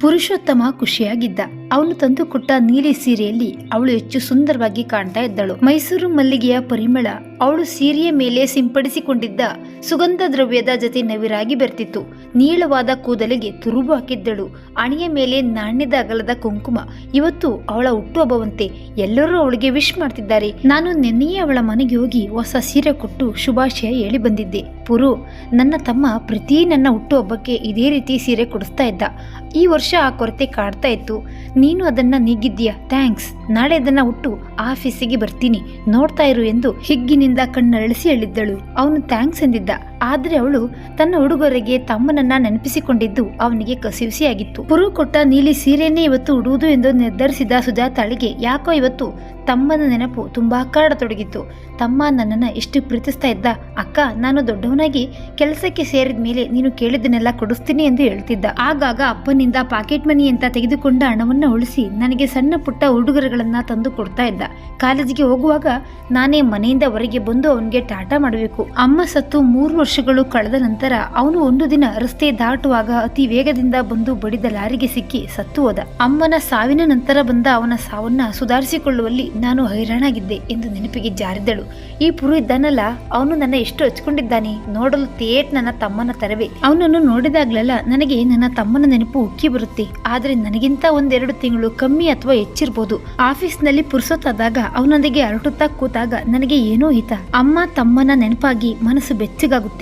ಪುರುಷೋತ್ತಮ ಖುಷಿಯಾಗಿದ್ದ. ಅವನು ತಂದುಕೊಟ್ಟ ನೀಲಿ ಸೀರೆಯಲ್ಲಿ ಅವಳು ಹೆಚ್ಚು ಸುಂದರವಾಗಿ ಕಾಣ್ತಾ ಇದ್ದಳು. ಮೈಸೂರು ಮಲ್ಲಿಗೆಯ ಪರಿಮಳ ಅವಳು ಸೀರೆಯ ಮೇಲೆ ಸಿಂಪಡಿಸಿಕೊಂಡಿದ್ದ ಸುಗಂಧ ದ್ರವ್ಯದ ಜೊತೆ ನವಿರಾಗಿ ಬರ್ತಿತ್ತು. ನೀಳವಾದ ಕೂದಲಿಗೆ ತುರುಬು ಹಾಕಿದ್ದಳು. ಅಣಿಯ ಮೇಲೆ ನಾಣ್ಯದ ಅಗಲದ ಕುಂಕುಮ. ಇವತ್ತು ಅವಳ ಹುಟ್ಟುಹಬ್ಬವಂತೆ ಎಲ್ಲರೂ ಅವಳಿಗೆ ವಿಶ್ ಮಾಡ್ತಿದ್ದಾರೆ. ನಾನು ನಿನ್ನೆಯೇ ಅವಳ ಮನೆಗೆ ಹೋಗಿ ಹೊಸ ಸೀರೆ ಕೊಟ್ಟು ಶುಭಾಶಯ ಹೇಳಿ ಬಂದಿದ್ದೆ. ಪುರು, ನನ್ನ ತಮ್ಮ ಪ್ರತಿ ನನ್ನ ಹುಟ್ಟುಹಬ್ಬಕ್ಕೆ ಇದೇ ರೀತಿ ಸೀರೆ ಕೊಡಿಸ್ತಾ ಇದ್ದ. ಈ ವರ್ಷ ಆ ಕೊರತೆ ಕಾಡ್ತಾ ಇತ್ತು. ನೀನು ಅದನ್ನ ನೀಗಿದ್ದೀಯಾ. ಥ್ಯಾಂಕ್ಸ್. ನಾಳೆ ಅದನ್ನ ಉಟ್ಟು ಆಫೀಸಿಗೆ ಬರ್ತೀನಿ. ನೋಡ್ತಾ ಇರು ಎಂದು ಹಿಗ್ಗಿನಿಂದ ಕಣ್ಣರಳಿಸಿ ಹೇಳಿದ್ದಳು. ಅವನು ಥ್ಯಾಂಕ್ಸ್ ಎಂದಿದ್ದ. ಆದ್ರೆ ಅವಳು ತನ್ನ ಹುಡುಗರಿಗೆ ತಮ್ಮನನ್ನ ನೆನಪಿಸಿಕೊಂಡಿದ್ದು ಅವನಿಗೆ ಕಸಿವಿಸಿಯಾಗಿತ್ತು. ಪುರು ಕೊಟ್ಟ ನೀಲಿ ಸೀರೆಯನ್ನೇ ಇವತ್ತು ಉಡುವುದು ಎಂದು ನಿರ್ಧರಿಸಿದ ಸುಜಾತಾಳಿಗೆ ಯಾಕೋ ಇವತ್ತು ತಮ್ಮನ ನೆನಪು ತುಂಬಾ ಕಾಡತೊಡಗಿತ್ತು ತಮ್ಮ ನನ್ನನ್ನ ಎಷ್ಟು ಪ್ರೀತಿಸ್ತಾ ಇದ್ದ ಅಕ್ಕ, ನಾನು ದೊಡ್ಡವನಾಗಿ ಕೆಲಸಕ್ಕೆ ಸೇರಿದ ಮೇಲೆ ನೀನು ಕೇಳಿದ್ದನ್ನೆಲ್ಲ ಕೊಡಿಸ್ತೀನಿ ಎಂದು ಹೇಳ್ತಿದ್ದ. ಆಗಾಗ ಅಪ್ಪನಿಂದ ಪಾಕೆಟ್ ಮನಿ ಅಂತ ತೆಗೆದುಕೊಂಡ ಹಣವನ್ನ ಉಳಿಸಿ ನನಗೆ ಸಣ್ಣ ಪುಟ್ಟ ಉಡುಗೊರೆಗಳನ್ನ ತಂದು ಕೊಡ್ತಾ ಇದ್ದ. ಕಾಲೇಜಿಗೆ ಹೋಗುವಾಗ ನಾನೇ ಮನೆಯಿಂದ ಹೊರಗೆ ಬಂದು ಅವನಿಗೆ ಟಾಟಾ ಮಾಡಬೇಕು. ಅಮ್ಮ ಸತ್ತು ಮೂರು ವರ್ಷಗಳು ಕಳೆದ ನಂತರ ಅವನು ಒಂದು ದಿನ ರಸ್ತೆ ದಾಟುವಾಗ ಅತಿ ವೇಗದಿಂದ ಬಂದು ಬಡಿದ ಲಾರಿಗೆ ಸಿಕ್ಕಿ ಸತ್ತು ಹೋದ. ಅಮ್ಮನ ಸಾವಿನ ನಂತರ ಬಂದ ಅವನ ಸಾವನ್ನ ಸುಧಾರಿಸಿಕೊಳ್ಳುವಲ್ಲಿ ನಾನು ಹೈರಾಣಾಗಿದ್ದೆ ಎಂದು ನೆನಪಿಗೆ ಜಾರಿದಳು. ಈ ಪುರು ಇದ್ದಾನಲ್ಲ ಅವನು ನನ್ನ ಎಷ್ಟು ಹಚ್ಕೊಂಡಿದ್ದಾನೆ? ನೋಡಲು ತೇಟ್ ನನ್ನ ತಮ್ಮನ ತರವೇ. ಅವನನ್ನು ನೋಡಿದಾಗ್ಲೆಲ್ಲ ನನಗೆ ನನ್ನ ತಮ್ಮನ ನೆನಪು ಉಕ್ಕಿ ಬರುತ್ತೆ. ಆದ್ರೆ ನನಗಿಂತ ಒಂದೆರಡು ತಿಂಗಳು ಕಮ್ಮಿ ಅಥವಾ ಹೆಚ್ಚಿರ್ಬೋದು. ಆಫೀಸ್ನಲ್ಲಿ ಪುರ್ಸೊತ್ತಾದಾಗ ಅವನೊಂದಿಗೆ ಅರಟುತ್ತಾ ಕೂತಾಗ ನನಗೆ ಏನೋ ಹಿತ. ಅಮ್ಮ ತಮ್ಮನ ನೆನಪಾಗಿ ಮನಸ್ಸು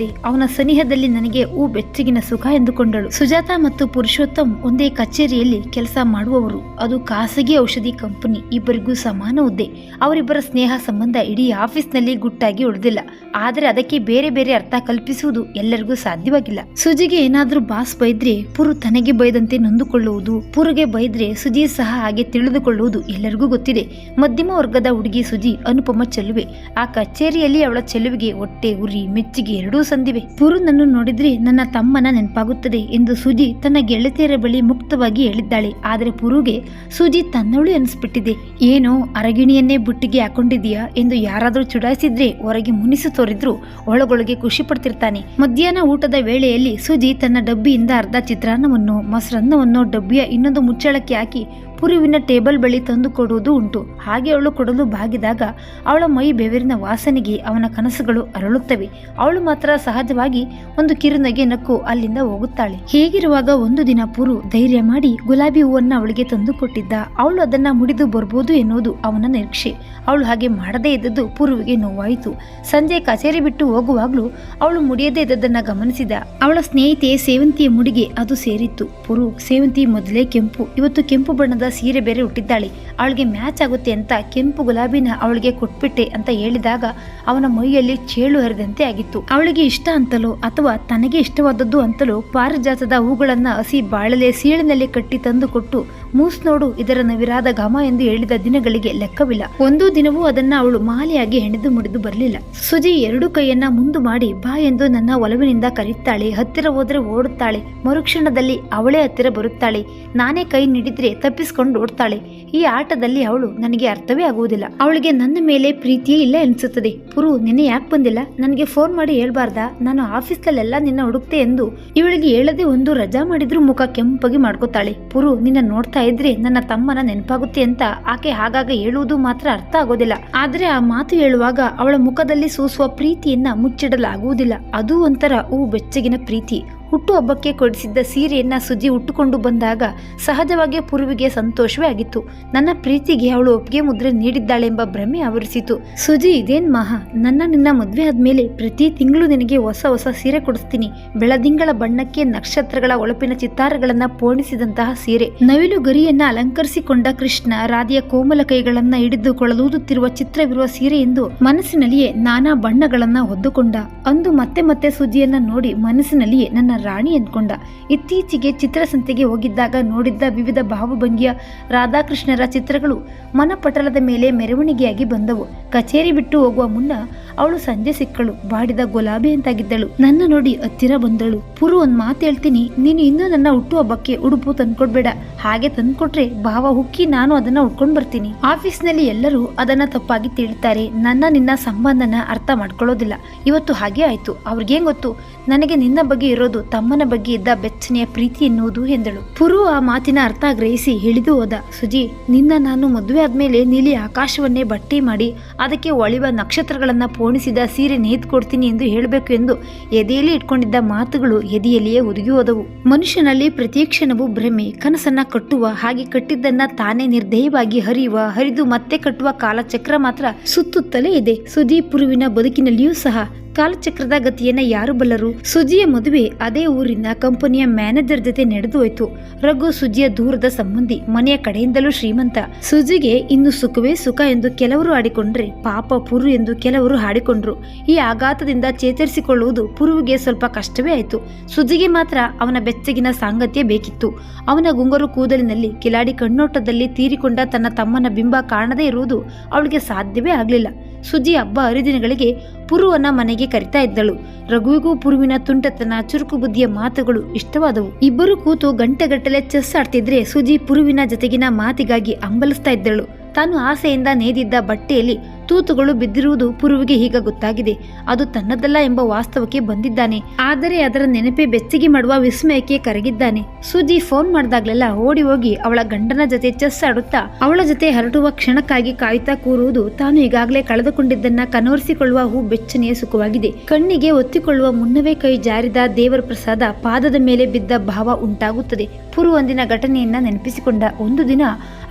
ಅವನ ಸನಿಹದಲ್ಲಿ ನನಗೆ ಊ ಬೆಚ್ಚಗಿನ ಸುಖ ಎಂದುಕೊಂಡಳು. ಸುಜಾತ ಮತ್ತು ಪುರುಷೋತ್ತಮ್ ಒಂದೇ ಕಚೇರಿಯಲ್ಲಿ ಕೆಲಸ ಮಾಡುವವರು. ಅದು ಖಾಸಗಿ ಔಷಧಿ ಕಂಪನಿ. ಇಬ್ಬರಿಗೂ ಸಮಾನ ಹುದ್ದೆ. ಅವರಿಬ್ಬರ ಸ್ನೇಹ ಸಂಬಂಧ ಇಡೀ ಆಫೀಸ್ನಲ್ಲಿ ಗುಟ್ಟಾಗಿ ಉಳಿದಿಲ್ಲ. ಆದರೆ ಅದಕ್ಕೆ ಬೇರೆ ಬೇರೆ ಅರ್ಥ ಕಲ್ಪಿಸುವುದು ಎಲ್ಲರಿಗೂ ಸಾಧ್ಯವಾಗಿಲ್ಲ. ಸುಜಿಗೆ ಏನಾದರೂ ಬಾಸ್ ಬೈದ್ರೆ ಪುರು ತನಗೆ ಬೈದಂತೆ ನೊಂದುಕೊಳ್ಳುವುದು. ಪುರುಗೆ ಬೈದ್ರೆ ಸುಜಿ ಸಹ ಹಾಗೆ ತಿಳಿದುಕೊಳ್ಳುವುದು ಎಲ್ಲರಿಗೂ ಗೊತ್ತಿದೆ. ಮಧ್ಯಮ ವರ್ಗದ ಹುಡುಗಿ ಸುಜಿ ಅನುಪಮ ಚೆಲುವೆ. ಆ ಕಚೇರಿಯಲ್ಲಿ ಅವಳ ಚೆಲುವಿಗೆ ಹೊಟ್ಟೆ ಉರಿ, ಮೆಚ್ಚುಗೆ ಎರಡೂ ಸಂದಿವೆ. ಪುರು ನನ್ನ ನೋಡಿದ್ರೆ ನನ್ನ ತಮ್ಮನ ನೆನಪಾಗುತ್ತದೆ ಎಂದು ಸುಜಿ ತನ್ನ ಗೆಳತಿಯರ ಬಳಿ ಮುಕ್ತವಾಗಿ ಹೇಳಿದ್ದಾಳೆ. ಆದರೆ ಪುರುಗೆ, ಸುಜಿ ತನ್ನವಳು ಅನಿಸ್ಬಿಟ್ಟಿದೆ ಏನೋ ಅರಗಿಣಿಯನ್ನೇ ಬುಟ್ಟಿಗೆ ಹಾಕೊಂಡಿದೀಯಾ ಎಂದು ಯಾರಾದರೂ ಚುಡಾಯಿಸಿದ್ರೆ ಹೊರಗೆ ಮುನಿಸು ತೋರಿದ್ರು ಒಳಗೊಳಗೆ ಖುಷಿ ಪಡ್ತಿರ್ತಾನೆ. ಮಧ್ಯಾಹ್ನ ಊಟದ ವೇಳೆಯಲ್ಲಿ ಸುಜಿ ತನ್ನ ಡಬ್ಬಿಯಿಂದ ಅರ್ಧ ಚಿತ್ರಾನ್ನವನ್ನು, ಮೊಸರನ್ನವನ್ನು, ಡಬ್ಬಿಯ ಇನ್ನೊಂದು ಮುಚ್ಚಳಕ್ಕೆ ಹಾಕಿ ಪುರುವಿನ ಟೇಬಲ್ ಬಳಿ ತಂದು ಕೊಡುವುದು ಉಂಟು. ಹಾಗೆ ಅವಳು ಕೊಡಲು ಬಾಗಿದಾಗ ಅವಳ ಮೈ ಬೆವರಿನ ವಾಸನೆಗೆ ಅವನ ಕನಸುಗಳು ಅರಳುತ್ತವೆ. ಅವಳು ಮಾತ್ರ ಸಹಜವಾಗಿ ಒಂದು ಕಿರುನಗೆ ನಕ್ಕು ಅಲ್ಲಿಂದ ಹೋಗುತ್ತಾಳೆ. ಹೀಗಿರುವಾಗ ಒಂದು ದಿನ ಪುರು ಧೈರ್ಯ ಮಾಡಿ ಗುಲಾಬಿ ಹೂವನ್ನ ಅವಳಿಗೆ ತಂದು ಕೊಟ್ಟಿದ್ದ. ಅವಳು ಅದನ್ನ ಮುಡಿದು ಬರ್ಬೋದು ಎನ್ನುವುದು ಅವನ ನಿರೀಕ್ಷೆ. ಅವಳು ಹಾಗೆ ಮಾಡದೇ ಇದ್ದದ್ದು ಪುರುವಿಗೆ ನೋವಾಯಿತು. ಸಂಜೆ ಕಚೇರಿ ಬಿಟ್ಟು ಹೋಗುವಾಗಲೂ ಅವಳು ಮುಡಿಯದೇ ಇದ್ದದನ್ನ ಗಮನಿಸಿದ. ಅವಳ ಸ್ನೇಹಿತೆ ಸೇವಂತಿಯ ಮುಡಿಗೆ ಅದು ಸೇರಿತ್ತು. ಪುರು, ಸೇವಂತಿ ಮೊದಲೇ ಕೆಂಪು, ಇವತ್ತು ಕೆಂಪು ಬಣ್ಣದ ಸೀರೆ ಬೇರೆ ಹುಟ್ಟಿದ್ದಾಳೆ ಅವಳಿಗೆ ಮ್ಯಾಚ್ ಆಗುತ್ತೆ ಅಂತ ಕೆಂಪು ಗುಲಾಬಿನ ಅವಳಿಗೆ ಕೊಟ್ಬಿಟ್ಟೆ ಅಂತ ಹೇಳಿದಾಗ ಅವನ ಮೈಯಲ್ಲಿ ಚೇಳು ಹರಿದಂತೆ ಆಗಿತ್ತು. ಅವಳಿಗೆ ಇಷ್ಟ ಅಂತಲೋ ಅಥವಾ ತನಗೆ ಇಷ್ಟವಾದದ್ದು ಅಂತಲೋ ಪಾರಿಜಾತದ ಹೂಗಳನ್ನ ಹಸಿ ಬಾಳಲೆ ಸೀಳಿನಲ್ಲಿ ಕಟ್ಟಿ ತಂದು ಕೊಟ್ಟು ಮೂಸ್ ನೋಡು, ಇದರ ನವಿರಾದ ಘಮ ಎಂದು ಹೇಳಿದ ದಿನಗಳಿಗೆ ಲೆಕ್ಕವಿಲ್ಲ. ಒಂದು ದಿನವೂ ಅದನ್ನ ಅವಳು ಮಾಲೆಯಾಗಿ ಹೆಣೆದು ಮುಡಿದು ಬರಲಿಲ್ಲ. ಸುಜಿ ಎರಡು ಕೈಯನ್ನ ಮುಂದು ಮಾಡಿ ಬಾ ಎಂದು ನನ್ನ ಒಲವಿನಿಂದ ಕರೆಯುತ್ತಾಳೆ ಹತ್ತಿರ ಹೋದ್ರೆ ಓಡುತ್ತಾಳೆ. ಮರುಕ್ಷಣದಲ್ಲಿ ಅವಳೇ ಹತ್ತಿರ ಬರುತ್ತಾಳೆ. ನಾನೇ ಕೈ ನೀಡಿದ್ರೆ ತಪ್ಪಿಸ್ಕೊಂಡು ಓಡ್ತಾಳೆ. ಈ ಆಟದಲ್ಲಿ ಅವಳು ನನಗೆ ಅರ್ಥವೇ ಆಗುವುದಿಲ್ಲ. ಅವಳಿಗೆ ನನ್ನ ಮೇಲೆ ಪ್ರೀತಿಯೇ ಇಲ್ಲ ಎನಿಸುತ್ತದೆ ಪುರು, ನಿನ್ನೆ ಯಾಕೆ ಬಂದಿಲ್ಲ? ನನಗೆ ಫೋನ್ ಮಾಡಿ ಹೇಳ್ಬಾರ್ದಾ? ನಾನು ಆಫೀಸ್ನಲ್ಲೆಲ್ಲ ನಿನ್ನ ಹುಡುಕ್ತೆ ಎಂದು ಇವಳಿಗೆ ಹೇಳದೆ ಒಂದು ರಜಾ ಮಾಡಿದ್ರು ಮುಖ ಕೆಂಪಗೆ ಮಾಡ್ಕೋತಾಳೆ. ಪುರು, ನಿನ್ನ ನೋಡ್ತಾ ಇದ್ರೆ ನನ್ನ ತಮ್ಮನ ನೆನಪಾಗುತ್ತೆ ಅಂತ ಆಕೆ ಆಗಾಗ ಹೇಳುವುದು ಮಾತ್ರ ಅರ್ಥ ಆಗೋದಿಲ್ಲ. ಆದ್ರೆ ಆ ಮಾತು ಹೇಳುವಾಗ ಅವಳ ಮುಖದಲ್ಲಿ ಸೂಸುವ ಪ್ರೀತಿಯನ್ನ ಮುಚ್ಚಿಡಲಾಗುವುದಿಲ್ಲ. ಅದು ಒಂಥರ ಹೂ ಬೆಚ್ಚಗಿನ ಪ್ರೀತಿ. ಹುಟ್ಟುಹಬ್ಬಕ್ಕೆ ಕೊಡಿಸಿದ್ದ ಸೀರೆಯನ್ನ ಸುಜಿ ಉಟ್ಟುಕೊಂಡು ಬಂದಾಗ ಸಹಜವಾಗಿ ಪೂರ್ವಿಗೆ ಸಂತೋಷವೇ ಆಗಿತ್ತು. ನನ್ನ ಪ್ರೀತಿಗೆ ಅವಳು ಒಪ್ಪಿಗೆ ಮುದ್ರೆ ನೀಡಿದ್ದಾಳೆಂಬ ಭ್ರಮೆ ಆವರಿಸಿತು. ಸುಜಿ, ಇದೇನ್ ಮಹಾ? ನನ್ನ ನಿನ್ನ ಮದುವೆ ಆದ್ಮೇಲೆ ಪ್ರತಿ ತಿಂಗಳು ನಿನಗೆ ಹೊಸ ಹೊಸ ಸೀರೆ ಕೊಡಿಸ್ತೀನಿ. ಬೆಳದಿಂಗಳ ಬಣ್ಣಕ್ಕೆ ನಕ್ಷತ್ರಗಳ ಒಳಪಿನ ಚಿತ್ತಾರಗಳನ್ನ ಪೋಣಿಸಿದಂತಹ ಸೀರೆ. ನವಿಲು ಗರಿಯನ್ನ ಅಲಂಕರಿಸಿಕೊಂಡ ಕೃಷ್ಣ ರಾಧೆಯ ಕೋಮಲ ಕೈಗಳನ್ನ ಹಿಡಿದುಕೊಳ್ಳಲೂದುತ್ತಿರುವ ಚಿತ್ರವಿರುವ ಸೀರೆ ಎಂದು ಮನಸ್ಸಿನಲ್ಲಿಯೇ ನಾನಾ ಬಣ್ಣಗಳನ್ನ ಹೊದ್ದುಕೊಂಡ. ಅಂದು ಮತ್ತೆ ಮತ್ತೆ ಸುಜಿಯನ್ನ ನೋಡಿ ಮನಸ್ಸಿನಲ್ಲಿಯೇ ನನ್ನ ರಾಣಿ ಎಂದ್ಕೊಂಡ. ಇತ್ತೀಚೆಗೆ ಚಿತ್ರಸಂತೆಗೆ ಹೋಗಿದ್ದಾಗ ನೋಡಿದ್ದ ವಿವಿಧ ಭಾವಭಂಗಿಯ ರಾಧಾಕೃಷ್ಣರ ಚಿತ್ರಗಳು ಮನಪಟಲದ ಮೇಲೆ ಮೆರವಣಿಗೆಯಾಗಿ ಬಂದವು. ಕಚೇರಿ ಬಿಟ್ಟು ಹೋಗುವ ಮುನ್ನ ಅವಳು ಸಂಜೆ ಸಿಕ್ಕಳು. ಬಾಡಿದ ಗುಲಾಬಿ ಅಂತಾಗಿದ್ದಳು. ನನ್ನ ನೋಡಿ ಹತ್ತಿರ ಬಂದಳು. ಪುರು ಒಂದ್ ಮಾತು ಹೇಳ್ತೀನಿ. ನೀನು ಇನ್ನೂ ನನ್ನ ಹುಟ್ಟು ಹಬ್ಬಕ್ಕೆ ಉಡುಪು ತಂದ್ಕೊಡ್ಬೇಡ. ಹಾಗೆ ತಂದ್ಕೊಟ್ರೆ ಭಾವ ಹುಕ್ಕಿ ನಾನು ಅದನ್ನ ಉಟ್ಕೊಂಡ್ ಬರ್ತೀನಿ. ಆಫೀಸ್ನಲ್ಲಿ ಎಲ್ಲರೂ ಅದನ್ನ ತಪ್ಪಾಗಿ ತಿಳಿತಾರೆ. ನನ್ನ ನಿನ್ನ ಸಂಬಂಧನ ಅರ್ಥ ಮಾಡ್ಕೊಳ್ಳೋದಿಲ್ಲ. ಇವತ್ತು ಹಾಗೆ ಆಯ್ತು. ಅವ್ರಿಗೇನ್ ಗೊತ್ತು? ನನಗೆ ನಿನ್ನ ಬಗ್ಗೆ ಇರೋದು ತಮ್ಮನ ಬಗ್ಗೆ ಇದ್ದ ಬೆಚ್ಚನೆಯ ಪ್ರೀತಿ ಎನ್ನುವುದು ಎಂದಳು. ಪುರು ಆ ಮಾತಿನ ಅರ್ಥ ಗ್ರಹಿಸಿ ಹಿಡಿದು ಹೋದ. ಸುಜಿ, ನಿನ್ನ ನಾನು ಮದುವೆ ಆದ್ಮೇಲೆ ನೀಲಿ ಆಕಾಶವನ್ನೇ ಬಟ್ಟೆ ಮಾಡಿ, ಅದಕ್ಕೆ ಒಳಿವ ನಕ್ಷತ್ರಗಳನ್ನ ಪೋಣಿಸಿದ ಸೀರೆ ನೇತ್ ಕೊಡ್ತೀನಿ ಎಂದು ಹೇಳಬೇಕು ಎಂದು ಎದೆಯಲ್ಲಿ ಇಟ್ಕೊಂಡಿದ್ದ ಮಾತುಗಳು ಎದೆಯಲ್ಲಿಯೇ ಹುದುಗಿ ಹೋದವು. ಮನುಷ್ಯನಲ್ಲಿ ಪ್ರತಿ ಕ್ಷಣವೂ ಭ್ರಮೆ, ಕನಸನ್ನ ಕಟ್ಟುವ ಹಾಗೆ ಕಟ್ಟಿದ್ದನ್ನ ತಾನೇ ನಿರ್ದಯವಾಗಿ ಹರಿಯುವ, ಹರಿದು ಮತ್ತೆ ಕಟ್ಟುವ ಕಾಲಚಕ್ರ ಮಾತ್ರ ಸುತ್ತುತ್ತಲೇ ಇದೆ. ಸುದೀಪುರುವಿನ ಬದುಕಿನಲ್ಲಿಯೂ ಸಹ ಕಾಲಚಕ್ರದ ಗತಿಯನ್ನ ಯಾರು ಬಲ್ಲರು? ಸುಜಿಯ ಮದುವೆ ಅದೇ ಊರಿನ ಕಂಪನಿಯ ಮ್ಯಾನೇಜರ್ ಜೊತೆ ನಡೆದು ಹೋಯ್ತು. ರಘು ಸುಜಿಯ ದೂರದ ಸಂಬಂಧಿ ಮನೆಯ ಕಡೆಯಿಂದಲೂ ಶ್ರೀಮಂತ. ಸುಜಿಗೆ ಇನ್ನು ಸುಖವೇ ಸುಖ ಎಂದು ಕೆಲವರು ಆಡಿಕೊಂಡ್ರೆ ಪಾಪ ಪುರು ಎಂದು ಕೆಲವರು ಹಾಡಿಕೊಂಡ್ರು. ಈ ಆಘಾತದಿಂದ ಚೇತರಿಸಿಕೊಳ್ಳುವುದು ಪುರುವಿಗೆ ಸ್ವಲ್ಪ ಕಷ್ಟವೇ ಆಯಿತು. ಸುಜಿಗೆ ಮಾತ್ರ ಅವನ ಬೆಚ್ಚಗಿನ ಸಾಂಗತ್ಯ ಬೇಕಿತ್ತು. ಅವನ ಗುಂಗರು ಕೂದಲಿನಲ್ಲಿ ಕಿಲಾಡಿ ಕಣ್ಣೋಟದಲ್ಲಿ ತೀರಿಕೊಂಡ ತನ್ನ ತಮ್ಮನ ಬಿಂಬ ಕಾಣದೇ ಇರುವುದು ಅವಳಿಗೆ ಸಾಧ್ಯವೇ ಆಗಲಿಲ್ಲ. ಸುಜಿ ಹಬ್ಬ ಹರಿದಿನಗಳಿಗೆ ಪುರುವನ್ನ ಮನೆಗೆ ಕರಿತಾ ಇದ್ದಳು. ರಘುವಿಗೂ ಪುರುವಿನ ತುಂಟತನ, ಚುರುಕು ಬುದ್ಧಿಯ ಮಾತುಗಳು ಇಷ್ಟವಾದವು. ಇಬ್ಬರು ಕೂತು ಗಂಟೆಗಟ್ಟಲೆ ಚೆಸ್ ಆಡ್ತಿದ್ರೆ ಸುಜಿ ಪುರುವಿನ ಜೊತೆಗಿನ ಮಾತಿಗಾಗಿ ಅಂಬಲಿಸ್ತಾ ಇದ್ದಳು. ತಾನು ಆಸೆಯಿಂದ ನೇದಿದ್ದ ಬಟ್ಟೆಯಲ್ಲಿ ತೂತುಗಳು ಬಿದ್ದಿರುವುದು ಪುರುವಿಗೆ ಈಗ ಗೊತ್ತಾಗಿದೆ. ಅದು ತನ್ನದಲ್ಲ ಎಂಬ ವಾಸ್ತವಕ್ಕೆ ಬಂದಿದ್ದಾನೆ. ಆದರೆ ಅದರ ನೆನಪೇ ಬೆಚ್ಚಗೆ ಮಾಡುವ ವಿಸ್ಮಯಕ್ಕೆ ಕರಗಿದ್ದಾನೆ. ಸುಜಿ ಫೋನ್ ಮಾಡಿದಾಗ್ಲೆಲ್ಲ ಓಡಿ ಹೋಗಿ ಅವಳ ಗಂಡನ ಜೊತೆ ಚೆಸ್ ಆಡುತ್ತಾ, ಅವಳ ಜೊತೆ ಹರಡುವ ಕ್ಷಣಕ್ಕಾಗಿ ಕಾಯುತ್ತಾ ಕೂರುವುದು ತಾನು ಈಗಾಗಲೇ ಕಳೆದುಕೊಂಡಿದ್ದನ್ನ ಕನವರಿಸಿಕೊಳ್ಳುವ ಹೂ ಬೆಚ್ಚನೆಯ ಸುಖವಾಗಿದೆ. ಕಣ್ಣಿಗೆ ಒತ್ತಿಕೊಳ್ಳುವ ಮುನ್ನವೇ ಕೈ ಜಾರಿದ ದೇವರ ಪ್ರಸಾದ ಪಾದದ ಮೇಲೆ ಬಿದ್ದ ಭಾವ ಉಂಟಾಗುತ್ತದೆ. ಪುರು ಒಂದಿನ ಘಟನೆಯನ್ನ ನೆನಪಿಸಿಕೊಂಡ ಒಂದು ದಿನ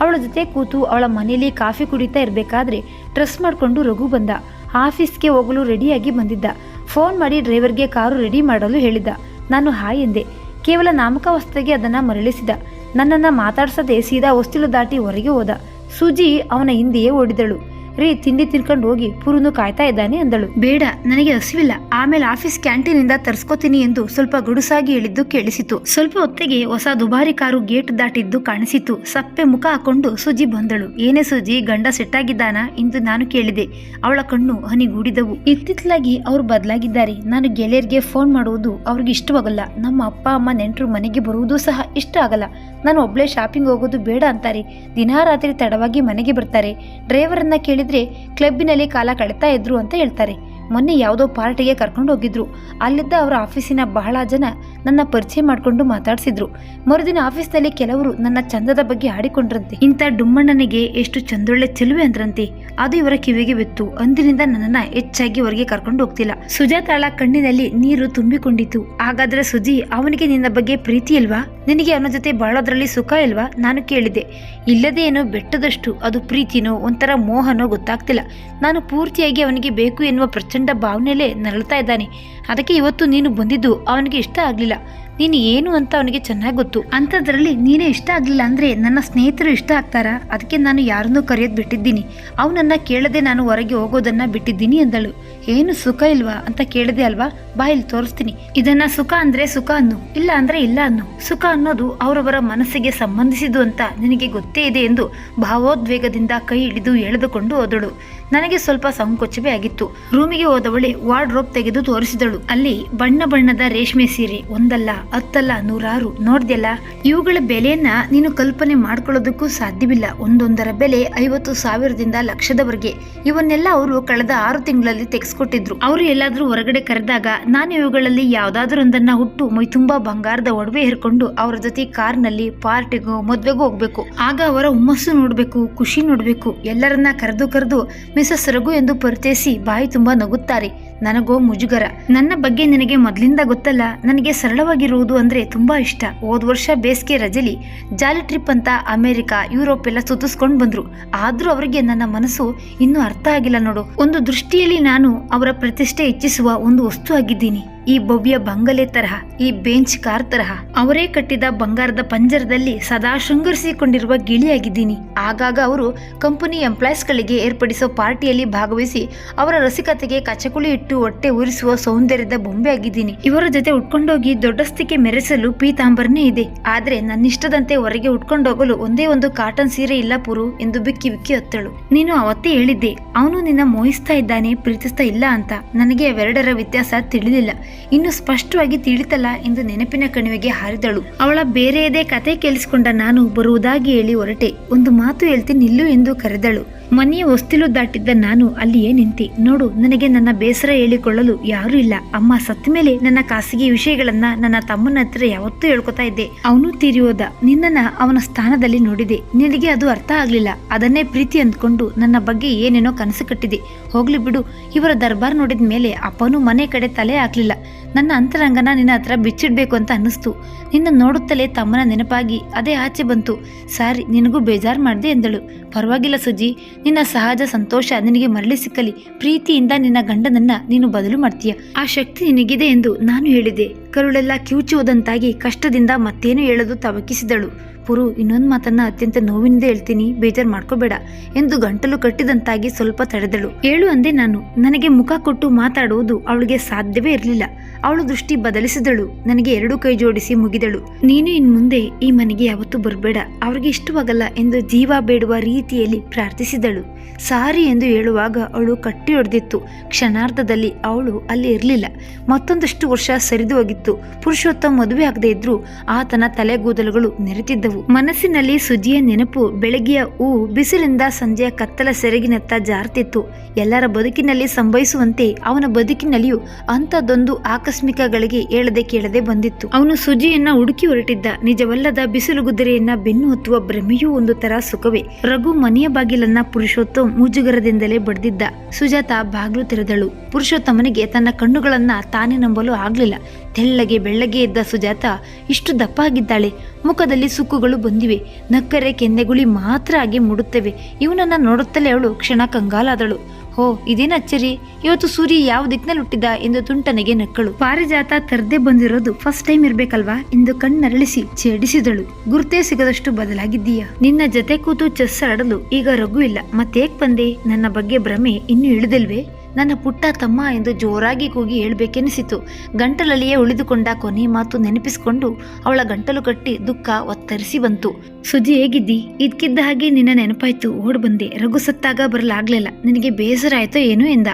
ಅವಳ ಜೊತೆ ಕೂತು ಅವಳ ಮನೇಲಿ ಕಾಫಿ ಕುಡಿತಾ ಇರಬೇಕಾದ್ರೆ ಡ್ರೆಸ್ ಮಾಡಿಕೊಂಡು ರಘು ಬಂದ. ಆಫೀಸ್ಗೆ ಹೋಗಲು ರೆಡಿಯಾಗಿ ಬಂದಿದ್ದ. ಫೋನ್ ಮಾಡಿ ಡ್ರೈವರ್ಗೆ ಕಾರು ರೆಡಿ ಮಾಡಲು ಹೇಳಿದ್ದ ನಾನು ಹಾಯ್ ಎಂದೆ. ಕೇವಲ ನಾಮಕಾವಸ್ಥೆಗೆ ಅದನ್ನು ಮರಳಿಸಿದ. ನನ್ನನ್ನು ಮಾತಾಡ್ಸದೆ ಸೀದಾ ಹೊಸ್ತಿಲು ದಾಟಿ ಹೊರಗೆ ಹೋದ. ಸುಜಿ ಅವನ ಹಿಂದೆಯೇ ಓಡಿದಳು. ರೀ, ತಿಂಡಿ ತಿನ್ಕೊಂಡು ಹೋಗಿ ಪುರುನು ಕಾಯ್ತಾ ಇದ್ದಾನೆ ಅಂದಳು. ಬೇಡ, ನನಗೆ ಹಸಿವಿಲ್ಲ. ಆಮೇಲೆ ಆಫೀಸ್ ಕ್ಯಾಂಟೀನ್ ಇಂದ ತರ್ಸ್ಕೊತೀನಿ ಎಂದು ಸ್ವಲ್ಪ ಗುಡುಸಾಗಿ ಹೇಳಿದ್ದು ಕೇಳಿಸಿತು. ಸ್ವಲ್ಪ ಹೊತ್ತಿಗೆ ಹೊಸ ದುಬಾರಿ ಕಾರು ಗೇಟ್ ದಾಟಿದ್ದು ಕಾಣಿಸಿತು. ಸಪ್ಪೆ ಮುಖ ಹಾಕೊಂಡು ಸುಜಿ ಬಂದಳು. ಏನೇ ಸುಜಿ, ಗಂಡ ಸೆಟ್ಟಾಗಿದ್ದಾನ ಎಂದು ನಾನು ಕೇಳಿದೆ. ಅವಳ ಕಣ್ಣು ಹನಿಗೂಡಿದವು. ಇತ್ತಿತ್ತಲಾಗಿ ಅವ್ರು ಬದಲಾಗಿದ್ದಾರೆ. ನಾನು ಗೆಳೆಯರಿಗೆ ಫೋನ್ ಮಾಡುವುದು ಅವ್ರಿಗೆ ಇಷ್ಟವಾಗಲ್ಲ. ನಮ್ಮ ಅಪ್ಪ, ಅಮ್ಮ, ನೆಂಟರು ಮನೆಗೆ ಬರುವುದು ಸಹ ಇಷ್ಟ ಆಗಲ್ಲ. ನಾನು ಒಬ್ಳೆ ಶಾಪಿಂಗ್ ಹೋಗೋದು ಬೇಡ ಅಂತಾರೆ. ದಿನಾ ರಾತ್ರಿ ತಡವಾಗಿ ಮನೆಗೆ ಬರ್ತಾರೆ. ಡ್ರೈವರನ್ನ ಕೇಳಿದ್ರೆ ಕ್ಲಬ್ಬಿನಲ್ಲಿ ಕಾಲ ಕಳೀತಾ ಇದ್ರು ಅಂತ ಹೇಳ್ತಾರೆ. ಮೊನ್ನೆ ಯಾವುದೋ ಪಾರ್ಟಿಗೆ ಕರ್ಕೊಂಡು ಹೋಗಿದ್ರು. ಅಲ್ಲಿದ್ದ ಅವರ ಆಫೀಸಿನ ಬಹಳ ಜನ ನನ್ನ ಪರಿಚಯ ಮಾಡಿಕೊಂಡು ಮಾತಾಡಿಸಿದ್ರು. ಮರುದಿನ ಆಫೀಸ್ನಲ್ಲಿ ಕೆಲವರು ನನ್ನ ಚಂದದ ಬಗ್ಗೆ ಆಡಿಕೊಂಡ್ರಂತೆ ಇಂಥ ಡುಮ್ಮಣ್ಣನಿಗೆ ಎಷ್ಟು ಚಂದೊಳ್ಳೆ ಚೆಲುವೆ ಅಂದ್ರಂತೆ. ಅದು ಇವರ ಕಿವಿಗೆ ಬಿತ್ತು. ಅಂದಿನಿಂದ ನನ್ನನ್ನ ಹೆಚ್ಚಾಗಿ ಹೊರಗೆ ಕರ್ಕೊಂಡು ಹೋಗ್ತಿಲ್ಲ. ಸುಜಾತಾಳ ಕಣ್ಣಿನಲ್ಲಿ ನೀರು ತುಂಬಿಕೊಂಡಿತು ಹಾಗಾದ್ರೆ ಸುಜಿ, ಅವನಿಗೆ ನಿನ್ನ ಬಗ್ಗೆ ಪ್ರೀತಿ ಇಲ್ವಾ? ನಿನಗೆ ಅವನ ಜೊತೆ ಬಾಳೋದ್ರಲ್ಲಿ ಸುಖ ಇಲ್ವಾ? ನಾನು ಕೇಳಿದೆ ಇಲ್ಲದೇ ಏನೋ ಬೆಟ್ಟದಷ್ಟು ಅದು ಪ್ರೀತಿನೋ ಒಂಥರ ಮೋಹನೋ ಗೊತ್ತಾಗ್ತಿಲ್ಲ. ನಾನು ಪೂರ್ತಿಯಾಗಿ ಅವನಿಗೆ ಬೇಕು ಎನ್ನುವ ಪ್ರಚಂಡ ಭಾವನೆಯಲ್ಲೇ ನರಳ್ತಾ ಇದ್ದಾನೆ. ಅದಕ್ಕೆ ಇವತ್ತು ನೀನು ಬಂದಿದ್ದು ಅವನಿಗೆ ಇಷ್ಟ ಆಗಲಿಲ್ಲ. ನೀನು ಏನು ಅಂತ ಅವನಿಗೆ ಚೆನ್ನಾಗಿ ಗೊತ್ತು. ಅಂಥದ್ರಲ್ಲಿ ನೀನೇ ಇಷ್ಟ ಆಗಲಿಲ್ಲ ಅಂದರೆ ನನ್ನ ಸ್ನೇಹಿತರು ಇಷ್ಟ ಆಗ್ತಾರಾ? ಅದಕ್ಕೆ ನಾನು ಯಾರನ್ನೂ ಕರೆಯೋದು ಬಿಟ್ಟಿದ್ದೀನಿ. ಅವನನ್ನು ಕೇಳದೆ ನಾನು ಹೊರಗೆ ಹೋಗೋದನ್ನು ಬಿಟ್ಟಿದ್ದೀನಿ ಅಂದಳು. ಏನು ಸುಖ ಇಲ್ವಾ ಅಂತ ಕೇಳಿದೆ ಅಲ್ವಾ? ಬಾ, ಇಲ್ಲಿ ತೋರಿಸ್ತೀನಿ. ಇದನ್ನು ಸುಖ ಅಂದರೆ ಸುಖ ಅನ್ನು, ಇಲ್ಲ ಅಂದರೆ ಇಲ್ಲ ಅನ್ನು. ಸುಖ ಅನ್ನೋದು ಅವರವರ ಮನಸ್ಸಿಗೆ ಸಂಬಂಧಿಸಿದ್ದು ಅಂತ ನಿನಗೆ ಗೊತ್ತೇ ಇದೆ ಎಂದು ಭಾವೋದ್ವೇಗದಿಂದ ಕೈ ಹಿಡಿದು ಎಳೆದುಕೊಂಡು ಹೋದಳು. ನನಗೆ ಸ್ವಲ್ಪ ಸಂಕೋಚವೇ ಆಗಿತ್ತು. ರೂಮಿಗೆ ಹೋದವಳೆ ವಾರ್ಡ್ರೋಬ್ ತೆಗೆದು ತೋರಿಸಿದಳು. ಅಲ್ಲಿ ಬಣ್ಣ ಬಣ್ಣದ ರೇಷ್ಮೆ ಸೀರೆ, ಒಂದಲ್ಲ, ಹತ್ತಲ್ಲ, ನೂರಾರು ನೋಡ್ದಲ್ಲ ಇವುಗಳ ಬೆಲೆಯನ್ನ ನೀನು ಕಲ್ಪನೆ ಮಾಡ್ಕೊಳ್ಳೋದಕ್ಕೂ ಸಾಧ್ಯವಿಲ್ಲ. ಒಂದೊಂದರ ಬೆಲೆ ಐವತ್ತು ಸಾವಿರದಿಂದ ಲಕ್ಷದವರೆಗೆ. ಇವನ್ನೆಲ್ಲ ಅವರು ಕಳೆದ ಆರು ತಿಂಗಳಲ್ಲಿ ತೆಗೆಸ್ಕೊಟ್ಟಿದ್ರು. ಅವರು ಎಲ್ಲಾದ್ರೂ ಹೊರಗಡೆ ಕರೆದಾಗ ನಾನು ಇವುಗಳಲ್ಲಿ ಯಾವ್ದಾದ್ರೊಂದನ್ನ ಹುಟ್ಟು ಮೈ ತುಂಬಾ ಬಂಗಾರದ ಒಡವೆ ಹೇರ್ಕೊಂಡು ಅವರ ಜೊತೆ ಕಾರ್ನಲ್ಲಿ ಪಾರ್ಟಿಗೂ, ಮದ್ವೆಗೂ ಹೋಗ್ಬೇಕು. ಆಗ ಅವರ ಹುಮ್ಮಸ್ಸು ನೋಡ್ಬೇಕು, ಖುಷಿ ನೋಡ್ಬೇಕು. ಎಲ್ಲರನ್ನ ಕರೆದು ಕರೆದು ಮಿಸಸ್ ರಘು ಎಂದು ಪರಿಚಯಿಸಿ ಬಾಯಿ ತುಂಬಾ ನಗುತ್ತಾರೆ. ನನಗೋ ಮುಜುಗರ. ನನ್ನ ಬಗ್ಗೆ ನಿನಗೆ ಮೊದಲಿಂದ ಗೊತ್ತಲ್ಲ. ನನಗೆ ಸರಳವಾಗಿರುವುದು ಅಂದ್ರೆ ತುಂಬಾ ಇಷ್ಟ. ಹೋದ ವರ್ಷ ಬೇಸಿಗೆ ರಜೆಲಿ ಜಾಲಿ ಟ್ರಿಪ್ ಅಂತ ಅಮೆರಿಕ, ಯುರೋಪ್ ಎಲ್ಲ ಸುತ್ತಿಸ್ಕೊಂಡು ಬಂದ್ರು. ಆದ್ರೂ ಅವರಿಗೆ ನನ್ನ ಮನಸ್ಸು ಇನ್ನೂ ಅರ್ಥ ಆಗಿಲ್ಲ ನೋಡು. ಒಂದು ದೃಷ್ಟಿಯಲ್ಲಿ ನಾನು ಅವರ ಪ್ರತಿಷ್ಠೆ ಹೆಚ್ಚಿಸುವ ಒಂದು ವಸ್ತು ಆಗಿದ್ದೀನಿ. ಈ ಭವ್ಯ ಬಂಗಲೆ ತರಹ, ಈ ಬೆಂಚ್ ಕಾರ್ ತರಹ ಅವರೇ ಕಟ್ಟಿದ ಬಂಗಾರದ ಪಂಜರದಲ್ಲಿ ಸದಾ ಶೃಂಗರಿಸಿಕೊಂಡಿರುವ ಗಿಳಿಯಾಗಿದ್ದೀನಿ. ಆಗಾಗ ಅವರು ಕಂಪನಿ ಎಂಪ್ಲಾಯ್ಸ್ಗಳಿಗೆ ಏರ್ಪಡಿಸೋ ಪಾರ್ಟಿಯಲ್ಲಿ ಭಾಗವಹಿಸಿ ಅವರ ರಸಿಕತೆಗೆ ಕಚಕುಳಿ ಇಟ್ಟು ಹೊಟ್ಟೆ ಉರಿಸುವ ಸೌಂದರ್ಯದ ಬೊಂಬೆ ಆಗಿದ್ದೀನಿ ಇವರ ಜೊತೆ ಉಟ್ಕೊಂಡೋಗಿ ದೊಡ್ಡಸ್ತಿಕೆ ಮೆರೆಸಲು ಪೀತಾಂಬರನೇ ಇದೆ. ಆದ್ರೆ ನನ್ನಿಷ್ಟದಂತೆ ಹೊರಗೆ ಉಟ್ಕೊಂಡೋಗಲು ಒಂದೇ ಒಂದು ಕಾಟನ್ ಸೀರೆ ಇಲ್ಲ ಪುರು ಎಂದು ಬಿಕ್ಕಿ ಬಿಕ್ಕಿ ಹೊತ್ತಳು. ನೀನು ಅವತ್ತೇ ಹೇಳಿದ್ದೆ, ಅವನು ನಿನ್ನ ಮೋಹಿಸ್ತಾ ಇದ್ದಾನೆ, ಪ್ರೀತಿಸ್ತಾ ಇಲ್ಲ ಅಂತ. ನನಗೆ ಅವೆರಡರ ವ್ಯತ್ಯಾಸ ತಿಳಿಲಿಲ್ಲ ಇನ್ನು ಸ್ಪಷ್ಟವಾಗಿ ತಿಳಿತಲ್ಲ ಎಂದು ನೆನಪಿನ ಕಣಿವೆಗೆ ಹಾರಿದಳು. ಅವಳ ಬೇರೆಯದೇ ಕತೆ ಕೇಳಿಸಿಕೊಂಡ ನಾನು ಬರುವುದಾಗಿ ಹೇಳಿ ಹೊರಟೆ. ಒಂದು ಮಾತು ಹೇಳ್ತಿ ನಿಲ್ಲು ಎಂದು ಕರೆದಳು. ಮನೆಯ ಹೊಸ್ತಿಲು ದಾಟಿದ್ದ ನಾನು ಅಲ್ಲಿಯೇ ನಿಂತೆ. ನೋಡು, ನನಗೆ ನನ್ನ ಬೇಸರ ಹೇಳಿಕೊಳ್ಳಲು ಯಾರೂ ಇಲ್ಲ. ಅಮ್ಮ ಸತ್ತ ಮೇಲೆ ನನ್ನ ಖಾಸಗಿ ವಿಷಯಗಳನ್ನ ನನ್ನ ತಮ್ಮನ ಹತ್ರ ಯಾವತ್ತೂ ಹೇಳ್ಕೊತಾ ಇದ್ದೆ. ಅವನು ತೀರಿ ಹೋದ. ನಿನ್ನನ್ನ ಅವನ ಸ್ಥಾನದಲ್ಲಿ ನೋಡಿದೆ. ನಿನಗೆ ಅದು ಅರ್ಥ ಆಗ್ಲಿಲ್ಲ. ಅದನ್ನೇ ಪ್ರೀತಿ ಅಂದ್ಕೊಂಡು ನನ್ನ ಬಗ್ಗೆ ಏನೇನೋ ಕನಸು ಕಟ್ಟಿದೆ. ಹೋಗ್ಲಿ ಬಿಡು. ಇವರ ದರ್ಬಾರ್ ನೋಡಿದ ಮೇಲೆ ಅಪ್ಪನೂ ಮನೆ ಕಡೆ ತಲೆ ಹಾಕ್ಲಿಲ್ಲ. ನನ್ನ ಅಂತರಂಗನ ನಿನ್ನ ಹತ್ರ ಬಿಚ್ಚಿಡ್ಬೇಕು ಅಂತ ಅನ್ನಿಸ್ತು. ನಿನ್ನ ನೋಡುತ್ತಲೇ ತಮ್ಮನ ನೆನಪಾಗಿ ಅದೇ ಆಚೆ ಬಂತು. ಸಾರಿ, ನಿನಗೂ ಬೇಜಾರು ಮಾಡಿದೆ ಎಂದಳು. ಪರವಾಗಿಲ್ಲ ಸುಜಿ, ನಿನ್ನ ಸಹಜ ಸಂತೋಷ ನಿನಗೆ ಮರಳಿ ಸಿಕ್ಕಲಿ. ಪ್ರೀತಿಯಿಂದ ನಿನ್ನ ಗಂಡನನ್ನ ನೀನು ಬದಲು ಮಾಡ್ತೀಯ. ಆ ಶಕ್ತಿ ನಿನಗಿದೆ ಎಂದು ನಾನು ಹೇಳಿದೆ. ಕರುಳೆಲ್ಲ ಕಿವುಚುವುದಂತಾಗಿ ಕಷ್ಟದಿಂದ ಮತ್ತೇನು ಹೇಳಲು ತವಕಿಸಿದಳು. ಪುರು, ಇನ್ನೊಂದು ಮಾತನ್ನ ಅತ್ಯಂತ ನೋವಿನಿಂದ ಹೇಳ್ತೀನಿ, ಬೇಜಾರು ಮಾಡ್ಕೋಬೇಡ ಎಂದು ಗಂಟಲು ಕಟ್ಟಿದಂತಾಗಿ ಸ್ವಲ್ಪ ತಡೆದಳು. ಹೇಳು ಅಂದೆ ನಾನು, ನನಗೆ ಮುಖ ಕೊಟ್ಟು ಮಾತಾಡುವುದು ಅವಳಿಗೆ ಸಾಧ್ಯವೇ ಇರಲಿಲ್ಲ. ಅವಳು ದೃಷ್ಟಿ ಬದಲಿಸಿದಳು, ನನಗೆ ಎರಡು ಕೈ ಜೋಡಿಸಿ ಮುಗಿದಳು. ನೀನು ಇನ್ ಮುಂದೆ ಈ ಮನೆಗೆ ಯಾವತ್ತೂ ಬರಬೇಡ, ಅವ್ರಿಗೆ ಇಷ್ಟವಾಗಲ್ಲ ಎಂದು ಜೀವ ಬೇಡುವ ರೀತಿಯಲ್ಲಿ ಪ್ರಾರ್ಥಿಸಿದಳು. ಸಾರಿ ಎಂದು ಹೇಳುವಾಗ ಅವಳು ಕಟ್ಟಿ ಹೊಡೆದಿತ್ತು ಕ್ಷಣಾರ್ಧದಲ್ಲಿ ಅವಳು ಅಲ್ಲಿ ಇರಲಿಲ್ಲ. ಮತ್ತೊಂದಷ್ಟು ವರ್ಷ ಸರಿದು ಹೋಗಿತ್ತು. ಪುರುಷೋತ್ತಮ ಮದುವೆ ಆಗದೆ ಇದ್ರೂ ಆತನ ತಲೆಗೂದಲುಗಳು ನೆರೆತಿದ್ದವು. ಮನಸ್ಸಿನಲ್ಲಿ ಸುಜಿಯ ನೆನಪು ಬೆಳಗ್ಗೆಯ ಹೂ ಬಿಸಿಲಿಂದ ಸಂಜೆಯ ಕತ್ತಲ ಸೆರಗಿನತ್ತ ಜಾರ್ತಿತ್ತು. ಎಲ್ಲರ ಬದುಕಿನಲ್ಲಿ ಸಂಭವಿಸುವಂತೆ ಅವನ ಬದುಕಿನಲ್ಲಿಯೂ ಅಂಥದ್ದೊಂದು ಆಕಸ್ಮಿಕಗಳಿಗೆ ಹೇಳದೆ ಕೇಳದೆ ಬಂದಿತ್ತು. ಅವನು ಸುಜಿಯನ್ನ ಹುಡುಕಿ ಹೊರಟಿದ್ದ. ನಿಜವಲ್ಲದ ಬಿಸಿಲು ಗುದರೆಯನ್ನ ಬೆನ್ನು ಹೊತ್ತುವ ಭ್ರಮೆಯೂ ಒಂದು ತರ ಸುಖವೇ. ರಘು ಮನೆಯ ಬಾಗಿಲನ್ನ ಪುರುಷೋತ್ತಮ್ ಮುಜುಗರದಿಂದಲೇ ಬಡ್ದಿದ್ದ. ಸುಜಾತ ಬಾಗಿಲು ತೆರೆದಳು. ಪುರುಷೋತ್ತಮನಿಗೆ ತನ್ನ ಕಣ್ಣುಗಳನ್ನ ತಾನೇ ನಂಬಲು ಆಗ್ಲಿಲ್ಲ. ತೆಳ್ಳಗೆ ಬೆಳ್ಳಗೆ ಇದ್ದ ಸುಜಾತ ಇಷ್ಟು ದಪ್ಪ ಆಗಿದ್ದಾಳೆ ಮುಖದಲ್ಲಿ ಸುಕ್ಕುಗಳು ಬಂದಿವೆ. ನಕ್ಕರೆ ಕೆನ್ನೆಗುಳಿ ಮಾತ್ರ ಆಗಿ ಮೂಡುತ್ತವೆ. ಇವನನ್ನ ನೋಡುತ್ತಲೇ ಅವಳು ಕ್ಷಣ ಕಂಗಾಲಾದಳು. ಹೋ, ಇದೇನು ಅಚ್ಚರಿ? ಇವತ್ತು ಸೂರ್ಯ ಯಾವ ದಿಕ್ಕಿನಲ್ಲಿ ಹುಟ್ಟಿದ ಎಂದು ತುಂಟನೆಗೆ ನಕ್ಕಳು. ಪಾರಿಜಾತ ತರದೆ ಬಂದಿರೋದು ಫಸ್ಟ್ ಟೈಮ್ ಇರ್ಬೇಕಲ್ವಾ? ಎಂದು ಕಣ್ಣರಳಿಸಿ ಛೇಡಿಸಿದಳು. ಗುರ್ತೇ ಸಿಗದಷ್ಟು ಬದಲಾಗಿದ್ದೀಯ? ನಿನ್ನ ಜೊತೆ ಕೂತು ಚೆಸ್ ಆಡಲು ಈಗ ರಘು ಇಲ್ಲ. ಮತ್ತೇಕ್ ಬಂದೆ? ನನ್ನ ಬಗ್ಗೆ ಭ್ರಮೆ ಇನ್ನೂ ಇಳಿದಿಲ್ವೇ? ನನ್ನ ಪುಟ್ಟ ತಮ್ಮ ಎಂದು ಜೋರಾಗಿ ಕೂಗಿ ಹೇಳಬೇಕೆನಿಸಿತು. ಗಂಟಲಲ್ಲಿಯೇ ಉಳಿದುಕೊಂಡ ಕೊನೆ ಮಾತು ನೆನಪಿಸಿಕೊಂಡು ಅವಳ ಗಂಟಲು ಕಟ್ಟಿ ದುಃಖ ಒತ್ತರಿಸಿ ಬಂತು. ಸುಜಿ ಹೇಗಿದ್ದಿ? ಇದ್ಕಿದ್ದ ಹಾಗೆ ನಿನ್ನ ನೆನಪಾಯ್ತು. ಓಡ್ ಬಂದೆ. ರಘು ಸತ್ತಾಗ ಬರಲಾಗ್ಲಿಲ್ಲ. ನಿನಗೆ ಬೇಸರ ಆಯ್ತೋ ಏನೋ ಎಂದ.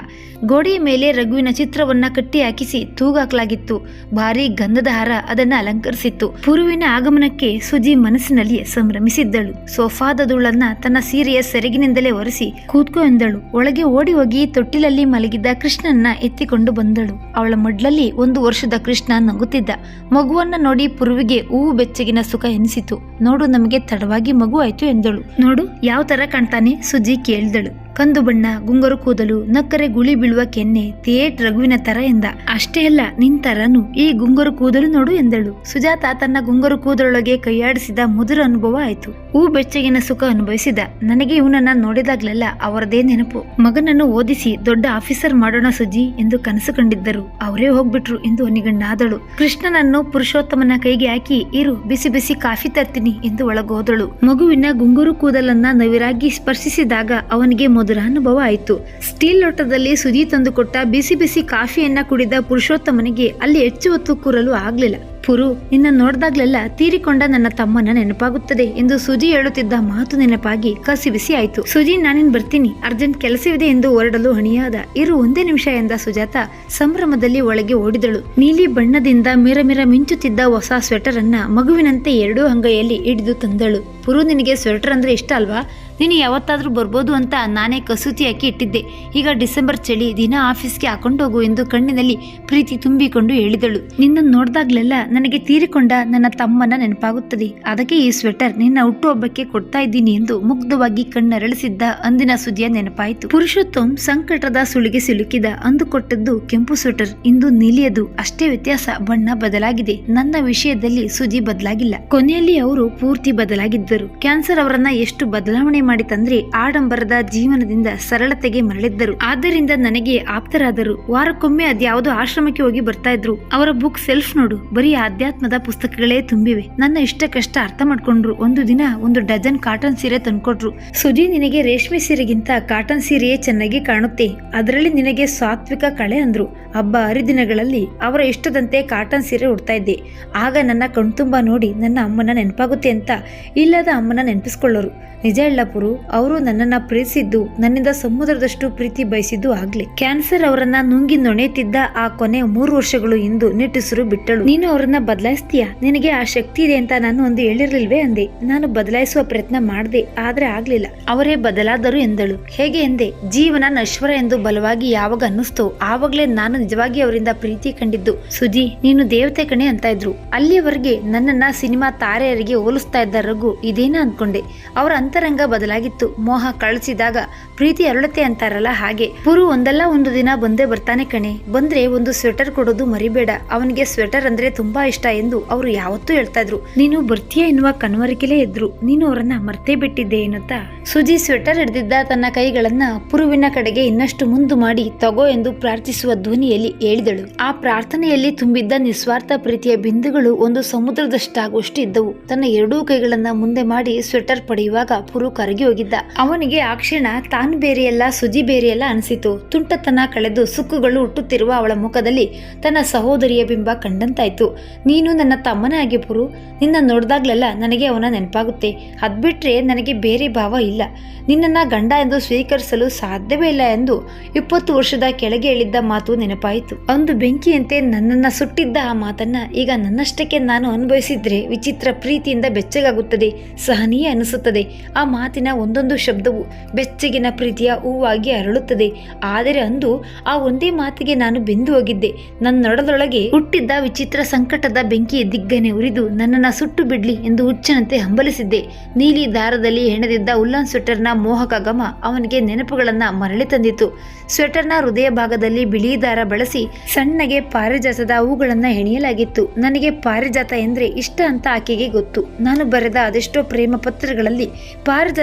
ಗೋಡೆಯ ಮೇಲೆ ರಘುವಿನ ಚಿತ್ರವನ್ನ ಕಟ್ಟಿ ಹಾಕಿಸಿ ತೂಗಾಕಲಾಗಿತ್ತು. ಭಾರಿ ಗಂಧದ ಹಾರ ಅದನ್ನ ಅಲಂಕರಿಸಿತ್ತು. ಪುರುವಿನ ಆಗಮನಕ್ಕೆ ಸುಜಿ ಮನಸ್ಸಿನಲ್ಲಿ ಸಂಭ್ರಮಿಸಿದ್ದಳು. ಸೋಫಾದ ಧೂಳನ್ನ ತನ್ನ ಸೀರೆಯ ಸೆರಗಿನಿಂದಲೇ ಒರೆಸಿ ಕೂತ್ಕೋ ಎಂದಳು. ಒಳಗೆ ಓಡಿ ಹೋಗಿ ತೊಟ್ಟಿಲಲ್ಲಿ ಮಲಗಿದ್ದ ಕೃಷ್ಣನ್ನ ಎತ್ತಿಕೊಂಡು ಬಂದಳು. ಅವಳ ಮಡ್ಲಲ್ಲಿ ಒಂದು ವರ್ಷದ ಕೃಷ್ಣ ನಗುತ್ತಿದ್ದ. ಮಗುವನ್ನ ನೋಡಿ ಪುರುವಿಗೆ ಹೂವು ಬೆಚ್ಚಗಿನ ಸುಖ ಎನಿಸಿತು. ನೋಡು ನಮಗೆ ತಡವಾಗಿ ಮಗು ಆಯ್ತು ಎಂದಳು. ನೋಡು ಯಾವ ತರ ಕಾಣ್ತಾನೆ ಸುಜಿ ಕೇಳಿದಳು. ಕಂದು ಬಣ್ಣ, ಗುಂಗರು ಕೂದಲು, ನಕ್ಕರೆ ಗುಳಿ ಬೀಳುವ ಕೆನ್ನೆ ಥಿಯೇಟ್ ರಘುವಿನ ತರ ಎಂದ. ಅಷ್ಟೇ ಅಲ್ಲ, ನಿನ್ ತರನು, ಈ ಗುಂಗರು ಕೂದಲು ನೋಡು ಎಂದಳು. ಸುಜಾತ ತನ್ನ ಗುಂಗರು ಕೂದಲೊಳಗೆ ಕೈಯಾಡಿಸಿದ ಮುದುರ ಅನುಭವ ಆಯ್ತು. ಹೂ ಬೆಚ್ಚಗಿನ ಸುಖ ಅನುಭವಿಸಿದ. ನನಗೆ ಇವನನ್ನ ನೋಡಿದಾಗ್ಲೆಲ್ಲ, ಅವರದೇ ನೆನಪು. ಮಗನನ್ನು ಓದಿಸಿ ದೊಡ್ಡ ಆಫೀಸರ್ ಮಾಡೋಣ ಸುಜಿ ಎಂದು ಕನಸು ಕಂಡಿದ್ದರು. ಅವರೇ ಹೋಗ್ಬಿಟ್ರು ಎಂದು ಅನಿಗಣ್ಣಾದಳು. ಕೃಷ್ಣನನ್ನು ಪುರುಷೋತ್ತಮನ ಕೈಗೆ ಹಾಕಿ, ಇರು, ಬಿಸಿ ಬಿಸಿ ಕಾಫಿ ತರ್ತೀನಿ ಎಂದು ಒಳಗೋದಳು. ಮಗುವಿನ ಗುಂಗುರು ಕೂದಲನ್ನ ನವಿರಾಗಿ ಸ್ಪರ್ಶಿಸಿದಾಗ ಅವನಿಗೆ ಮಧುರ ಅನುಭವ ಆಯಿತು. ಸ್ಟೀಲ್ ಲೋಟದಲ್ಲಿ ಸುಜಿ ತಂದುಕೊಟ್ಟ ಬಿಸಿ ಬಿಸಿ ಕಾಫಿಯನ್ನ ಕುಡಿದ ಪುರುಷೋತ್ತಮನಿಗೆ ಅಲ್ಲಿ ಹೆಚ್ಚು ಹೊತ್ತು ಕೂರಲು ಆಗ್ಲಿಲ್ಲ. ಪುರು, ನಿನ್ನ ನೋಡಿದಾಗ್ಲೆಲ್ಲ ತೀರಿಕೊಂಡ ನನ್ನ ತಮ್ಮನ ನೆನಪಾಗುತ್ತದೆ ಎಂದು ಸುಜಿ ಹೇಳುತ್ತಿದ್ದ ಮಾತು ನೆನಪಾಗಿ ಕಸಿ ಬಿಸಿ ಆಯ್ತು. ಸುಜಿ, ನಾನಿನ್ ಬರ್ತೀನಿ. ಅರ್ಜೆಂಟ್ ಕೆಲಸವಿದೆ ಎಂದು ಹೊರಡಲು ಹಣಿಯಾದ ಇರು ಒಂದೇ ನಿಮಿಷ ಎಂದ ಸುಜಾತ ಸಂಭ್ರಮದಲ್ಲಿ ಒಳಗೆ ಓಡಿದಳು. ನೀಲಿ ಬಣ್ಣದಿಂದ ಮಿರ ಮಿಂಚುತ್ತಿದ್ದ ಹೊಸ ಸ್ವೆಟರ್ ಅನ್ನ ಮಗುವಿನಂತೆ ಎರಡೂ ಅಂಗೈಯಲ್ಲಿ ಹಿಡಿದು ತಂದಳು. ಪುರು, ನಿನಗೆ ಸ್ವೆಟರ್ ಅಂದ್ರೆ ಇಷ್ಟ ಅಲ್ವಾ? ನೀನು ಯಾವತ್ತಾದರೂ ಬರ್ಬೋದು ಅಂತ ನಾನೇ ಕಸೂತಿ ಹಾಕಿ ಇಟ್ಟಿದ್ದೆ. ಈಗ ಡಿಸೆಂಬರ್ ಚಳಿ, ದಿನ ಆಫೀಸ್ಗೆ ಹಾಕೊಂಡು ಹೋಗು ಎಂದು ಕಣ್ಣಿನಲ್ಲಿ ಪ್ರೀತಿ ತುಂಬಿಕೊಂಡು ಹೇಳಿದಳು. ನಿನ್ನ ನೋಡ್ದಾಗ್ಲೆಲ್ಲ ನನಗೆ ತೀರಿಕೊಂಡ ನನ್ನ ತಮ್ಮನ ನೆನಪಾಗುತ್ತದೆ. ಅದಕ್ಕೆ ಈ ಸ್ವೆಟರ್ ನಿನ್ನ ಹುಟ್ಟುಹಬ್ಬಕ್ಕೆ ಕೊಡ್ತಾ ಇದ್ದೀನಿ ಎಂದು ಮುಗ್ಧವಾಗಿ ಕಣ್ಣರಳಿಸಿದ್ದ ಅಂದಿನ ಸುದಿಯ ನೆನಪಾಯಿತು. ಪುರುಷೋತ್ತಮ್ ಸಂಕಟದ ಸುಳಿಗೆ ಸಿಲುಕಿದ ಅಂದು ಕೊಟ್ಟದ್ದು ಕೆಂಪು ಸ್ವೆಟರ್ ಇಂದು ನೀಲಿಯದು. ಅಷ್ಟೇ ವ್ಯತ್ಯಾಸ, ಬಣ್ಣ ಬದಲಾಗಿದೆ. ನನ್ನ ವಿಷಯದಲ್ಲಿ ಸುದಿ ಬದಲಾಗಿಲ್ಲ. ಕೊನೆಯಲ್ಲಿ ಅವರು ಪೂರ್ತಿ ಬದಲಾಗಿದ್ದರು. ಕ್ಯಾನ್ಸರ್ ಅವರನ್ನ ಎಷ್ಟು ಬದಲಾವಣೆ ಮಾಡಿ ತಂದ್ರೆ ಆಡಂಬರದ ಜೀವನದಿಂದ ಸರಳತೆಗೆ ಮರಳಿದ್ದರು. ಆದ್ದರಿಂದ ನನಗೆ ಆಪ್ತರಾದರು. ವಾರಕ್ಕೊಮ್ಮೆ ಅದ್ಯಾವುದೋ ಆಶ್ರಮಕ್ಕೆ ಹೋಗಿ ಬರ್ತಾ ಇದ್ರು. ಅವರ ಬುಕ್ ಸೆಲ್ಫ್ ನೋಡು. ಬರೀ ಆಧ್ಯಾತ್ಮದ ಪುಸ್ತಕಗಳೇ ತುಂಬಿವೆ. ನನ್ನ ಇಷ್ಟ ಕಷ್ಟ ಅರ್ಥ ಮಾಡ್ಕೊಂಡ್ರು. ಒಂದು ದಿನ ಒಂದು ಡಜನ್ ಕಾಟನ್ ಸೀರೆ ತಂದ್ಕೊಟ್ರು. ಸುಜಿ ನಿನಗೆ ರೇಷ್ಮೆ ಸೀರೆಗಿಂತ ಕಾಟನ್ ಸೀರೆಯೇ ಚೆನ್ನಾಗಿ ಕಾಣುತ್ತೆ. ಅದರಲ್ಲಿ ನಿನಗೆ ಸಾತ್ವಿಕ ಕಳೆ ಅಂದ್ರು. ಹಬ್ಬ ಹರಿದಿನಗಳಲ್ಲಿ ಅವರ ಇಷ್ಟದಂತೆ ಕಾಟನ್ ಸೀರೆ ಉಡ್ತಾ ಇದ್ದೆ. ಆಗ ನನ್ನ ಕಣ್ತುಂಬ ನೋಡಿ ನನ್ನ ಅಮ್ಮನ ನೆನಪಾಗುತ್ತೆ ಅಂತ ಇಲ್ಲದ ಅಮ್ಮನ ನೆನಪಿಸ್ಕೊಳ್ಳೋರು. ನಿಜ ಹೇಳಪುರು ಅವರು ನನ್ನನ್ನ ಪ್ರೀತಿಸಿದ್ದು, ನನ್ನಿಂದ ಸಮುದ್ರದಷ್ಟು ಪ್ರೀತಿ ಬಯಸಿದ್ದು ಆಗ್ಲಿ. ಕ್ಯಾನ್ಸರ್ ಅವರನ್ನ ನುಂಗಿ ನೊಣೆತಿದ್ದ ಆ ಕೊನೆ ಮೂರು ವರ್ಷಗಳು ಇಂದು ನಿಟ್ಟುಸಿರು ಬಿಟ್ಟಳು. ನೀನು ಅವರನ್ನ ಬದಲಾಯಿಸ್ತೀಯ? ನಿನಗೆ ಆ ಶಕ್ತಿ ಇದೆ ಅಂತ ನಾನು ಒಂದು ಹೇಳಿರ್ಲಿಲ್ವೇ ಅಂದೆ. ನಾನು ಬದಲಾಯಿಸುವ ಪ್ರಯತ್ನ ಮಾಡಿದೆ, ಆದ್ರೆ ಆಗ್ಲಿಲ್ಲ. ಅವರೇ ಬದಲಾದರು ಎಂದಳು. ಹೇಗೆ ಎಂದೆ? ಜೀವನ ನಶ್ವರ ಎಂದು ಬಲವಾಗಿ ಯಾವಾಗ ಅನ್ನಿಸ್ತೋ? ಆವಾಗಲೇ ನಾನು ನಿಜವಾಗಿ ಅವರಿಂದ ಪ್ರೀತಿ ಕಂಡಿದ್ದು. ಸುಜಿ, ನೀನು ದೇವತೆ ಕಣೆ ಅಂತ ಇದ್ರು. ಅಲ್ಲಿಯವರೆಗೆ ನನ್ನನ್ನ ಸಿನಿಮಾ ತಾರೆಯರಿಗೆ ಹೋಲಿಸ್ತಾ ಇದ್ದ ರಘು ಇದೇನ ಅನ್ಕೊಂಡೆ. ಅವರ ಅಂತರಂಗ ಬದಲಾಗಿತ್ತು ಮೋಹ ಕಳಿಸಿದಾಗ ಪ್ರೀತಿ ಅರಳತೆ ಅಂತಾರಲ್ಲ ಹಾಗೆ. ಪುರು ಒಂದಲ್ಲ ಒಂದು ದಿನ ಬಂದೇ ಬರ್ತಾನೆ ಕಣೆ. ಬಂದ್ರೆ ಒಂದು ಸ್ವೆಟರ್ ಕೊಡೋದು ಮರಿಬೇಡ. ಅವನಿಗೆ ಸ್ವೆಟರ್ ಅಂದ್ರೆ ತುಂಬಾ ಇಷ್ಟ ಎಂದು ಅವರು ಯಾವತ್ತೂ ಹೇಳ್ತಾ ಇದ್ರು. ನೀನು ಬರ್ತೀಯ ಎನ್ನುವ ಕನವರಿಕೆಲೇ ಇದ್ರು ನೀನು ಅವರನ್ನ ಮರ್ತೇ ಬಿಟ್ಟಿದ್ದೆ ಎನ್ನುತ್ತಾ. ಸುಜಿ ಸ್ವೆಟರ್ ಹಿಡಿದಿದ್ದ ತನ್ನ ಕೈಗಳನ್ನ ಪುರುವಿನ ಕಡೆಗೆ ಇನ್ನಷ್ಟು ಮುಂದು ಮಾಡಿ, ತಗೋ ಎಂದು ಪ್ರಾರ್ಥಿಸುವ ಧ್ವನಿಯಲ್ಲಿ ಹೇಳಿದಳು. ಆ ಪ್ರಾರ್ಥನೆಯಲ್ಲಿ ತುಂಬಿದ್ದ ನಿಸ್ವಾರ್ಥ ಪ್ರೀತಿಯ ಬಿಂದುಗಳು ಒಂದು ಸಮುದ್ರದಷ್ಟಾಗುವಷ್ಟು ಇದ್ದವು ತನ್ನ ಎರಡೂ ಕೈಗಳನ್ನ ಮುಂದೆ ಮಾಡಿ ಸ್ವೆಟರ್ ಪಡೆಯುವಾಗ ಪುರು ಕರಗಿ ಹೋಗಿದ್ದ. ಅವನಿಗೆ ಆ ಕ್ಷಣ ತಾನು ಬೇರೆಯಲ್ಲ, ಸುಜಿ ಬೇರೆಯಲ್ಲ ಅನಿಸಿತು. ತುಂಟತನ ಕಳೆದು ಸುಕ್ಕುಗಳು ಹುಟ್ಟುತ್ತಿರುವ ಅವಳ ಮುಖದಲ್ಲಿ ತನ್ನ ಸಹೋದರಿಯ ಬಿಂಬ ಕಂಡಂತಾಯ್ತು. ನೀನು ನನ್ನ ತಮ್ಮನೇ ಆಗಿ ಪುರು ನಿನ್ನ ನೋಡಿದಾಗ್ಲೆಲ್ಲ ನನಗೆ ಅವನ ನೆನಪಾಗುತ್ತೆ. ಅದ್ಬಿಟ್ರೆ ನನಗೆ ಬೇರೆ ಭಾವ ಇಲ್ಲ. ನಿನ್ನನ್ನ ಗಂಡ ಎಂದು ಸ್ವೀಕರಿಸಲು ಸಾಧ್ಯವೇ ಇಲ್ಲ ಎಂದು ಇಪ್ಪತ್ತು ವರ್ಷದ ಕೆಳಗೆ ಹೇಳಿದ್ದ ಮಾತು ನೆನಪಾಯಿತು. ಒಂದು ಬೆಂಕಿಯಂತೆ ನನ್ನನ್ನ ಸುಟ್ಟಿದ್ದ ಆ ಮಾತನ್ನ ಈಗ ನನ್ನಷ್ಟಕ್ಕೆ ನಾನು ಅನುಭವಿಸಿದ್ರೆ ವಿಚಿತ್ರ ಪ್ರೀತಿಯಿಂದ ಬೆಚ್ಚಗಾಗುತ್ತದೆ, ಸಹನೀಯ ಅನಿಸುತ್ತದೆ. ಆ ಮಾತಿನ ಒಂದೊಂದು ಶಬ್ದವು ಬೆಚ್ಚಗಿನ ಪ್ರೀತಿಯ ಹೂವಾಗಿ ಅರಳುತ್ತದೆ. ಆದರೆ ಅಂದು ಆ ಒಂದೇ ಮಾತಿಗೆ ನಾನು ಬೆಂದು ಹೋಗಿದ್ದೆ. ನನ್ನೊಡದೊಳಗೆ ಹುಟ್ಟಿದ್ದ ವಿಚಿತ್ರ ಸಂಕಟದ ಬೆಂಕಿ ದಿಗ್ಗನೆ ಉರಿದು ನನ್ನನ್ನ ಸುಟ್ಟು ಬಿಡ್ಲಿ ಎಂದು ಹುಚ್ಚನಂತೆ ಹಂಬಲಿಸಿದ್ದೆ. ನೀಲಿ ದಾರದಲ್ಲಿ ಹೆಣೆದಿದ್ದ ಉಲ್ಲನ್ ಸ್ವೆಟರ್ನ ಮೋಹಕ ಗಮ ಅವನಿಗೆ ನೆನಪುಗಳನ್ನ ಮರಳಿ ತಂದಿತು. ಸ್ವೆಟರ್ನ ಹೃದಯ ಭಾಗದಲ್ಲಿ ಬಿಳಿ ದಾರ ಬಳಸಿ ಸಣ್ಣಗೆ ಪಾರಿಜಾತದ ಹೂಗಳನ್ನ ಹೆಣೆಯಲಾಗಿತ್ತು. ನನಗೆ ಪಾರಿಜಾತ ಎಂದರೆ ಇಷ್ಟ ಅಂತ ಆಕೆಗೆ ಗೊತ್ತು. ನಾನು ಬರೆದ ಅದೆಷ್ಟೋ ಪ್ರೇಮ ಪತ್ರಗಳಲ್ಲಿ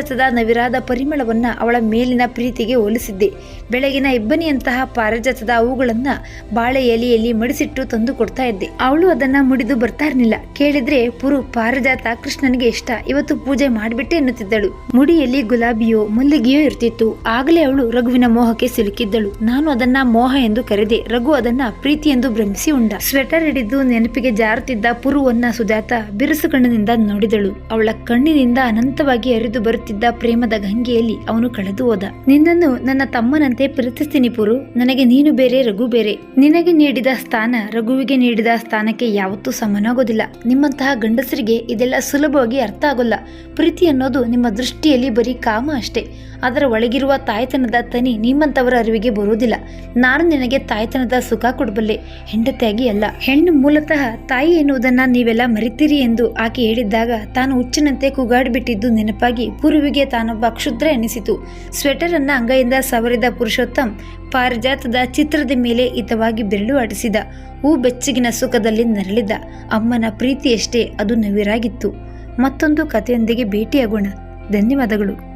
ಪಾರಿಜಾತದ ನವಿರಾದ ಪರಿಮಳವನ್ನ ಅವಳ ಮೇಲಿನ ಪ್ರೀತಿಗೆ ಹೋಲಿಸಿದ್ದೆ. ಬೆಳಗಿನ ಇಬ್ಬನಿಯಂತಹ ಪಾರಜತದ ಹೂಗಳನ್ನು ಬಾಳೆ ಎಲೆಯಲ್ಲಿ ಮಡಿಸಿಟ್ಟು ತಂದು ಕೊಡ್ತಾ ಇದ್ದೆ. ಅವಳು ಅದನ್ನ ಮುಡಿದು ಬರ್ತಾ ಇರಲಿಲ್ಲ. ಕೇಳಿದ್ರೆ, ಪುರು, ಪಾರಜಾತ ಕೃಷ್ಣನಿಗೆ ಇಷ್ಟ. ಇವತ್ತು ಪೂಜೆ ಮಾಡಿಬಿಟ್ಟೆ ಎನ್ನುತ್ತಿದ್ದಳು. ಮುಡಿಯಲ್ಲಿ ಗುಲಾಬಿಯೋ, ಮಲ್ಲಿಗೆಯೋ ಇರ್ತಿತ್ತು. ಆಗಲೇ ಅವಳು ರಘುವಿನ ಮೋಹಕ್ಕೆ ಸಿಲುಕಿದ್ದಳು. ನಾನು ಅದನ್ನ ಮೋಹ ಎಂದು ಕರೆದೆ. ರಘು ಅದನ್ನ ಪ್ರೀತಿ ಎಂದು ಭ್ರಮಿಸಿ ಉಂಡ. ಸ್ವೆಟರ್ ಹಿಡಿದು ನೆನಪಿಗೆ ಜಾರುತ್ತಿದ್ದ ಪುರುವನ್ನ ಸುಜಾತ ಬಿರುಸು ಕಣ್ಣಿನಿಂದ ನೋಡಿದಳು. ಅವಳ ಕಣ್ಣಿನಿಂದ ಅನಂತವಾಗಿ ಹರಿದು ಬರುತ್ತಿದ್ದ ಪ್ರೇಮದ ಗಂಗೆಯಲ್ಲಿ ಅವನು ಕಳೆದು ಹೋದ. ನಿನ್ನನ್ನು ನನ್ನ ತಮ್ಮನಂತೆ ಪ್ರೀತಿಸ್ತೀನಿ ಪುರು. ನನಗೆ ನೀನು ಬೇರೆ, ರಘು ಬೇರೆ. ನಿನಗೆ ನೀಡಿದ ಸ್ಥಾನ ರಘುವಿಗೆ ನೀಡಿದ ಸ್ಥಾನಕ್ಕೆ ಯಾವತ್ತೂ ಸಮನಾಗೋದಿಲ್ಲ. ನಿಮ್ಮಂತಹ ಗಂಡಸರಿಗೆ ಇದೆಲ್ಲ ಸುಲಭವಾಗಿ ಅರ್ಥ ಆಗೋಲ್ಲ. ಪ್ರೀತಿ ಅನ್ನೋದು ನಿಮ್ಮ ದೃಷ್ಟಿಯಲ್ಲಿ ಬರೀ ಕಾಮ ಅಷ್ಟೇ. ಅದರ ಒಳಗಿರುವ ತಾಯ್ತನದ ತನಿ ನಿಮ್ಮಂತವರ ಅರಿವಿಗೆ ಬರುವುದಿಲ್ಲ. ನಾನು ನಿನಗೆ ತಾಯ್ತನದ ಸುಖ ಕೊಡಬಲ್ಲೆ. ಹೆಂಡತಿಯಾಗಿ ಅಲ್ಲ. ಹೆಣ್ಣು ಮೂಲತಃ ತಾಯಿ ಎನ್ನುವುದನ್ನ ನೀವೆಲ್ಲ ಮರಿತೀರಿ ಎಂದು ಆಕೆ ಹೇಳಿದ್ದಾಗ ತಾನು ಹುಚ್ಚಿನಂತೆ ಕೂಗಾಡಿಬಿಟ್ಟಿದ್ದು ನೆನಪಾಗಿ ಪುರುವಿಗೆ ತಾನೊಬ್ಬ ಕ್ಷುದ್ರ ಎನಿಸಿತು. ಸ್ವೆಟರ್ ಅನ್ನ ಅಂಗೈಯಿಂದ ಸವರಿದ ಪುರುಷೋತ್ತಮ್ ಪಾರಿಜಾತದ ಚಿತ್ರದ ಮೇಲೆ ಹಿತವಾಗಿ ಬೆರಳು ಆಟಿಸಿದ ಹೂ ಬೆಚ್ಚಗಿನ ಸುಖದಲ್ಲಿ ನರಳಿದ. ಅಮ್ಮನ ಪ್ರೀತಿಯಷ್ಟೇ ಅದು ನವಿರಾಗಿತ್ತು. ಮತ್ತೊಂದು ಕಥೆಯೊಂದಿಗೆ ಭೇಟಿಯಾಗೋಣ. ಧನ್ಯವಾದಗಳು.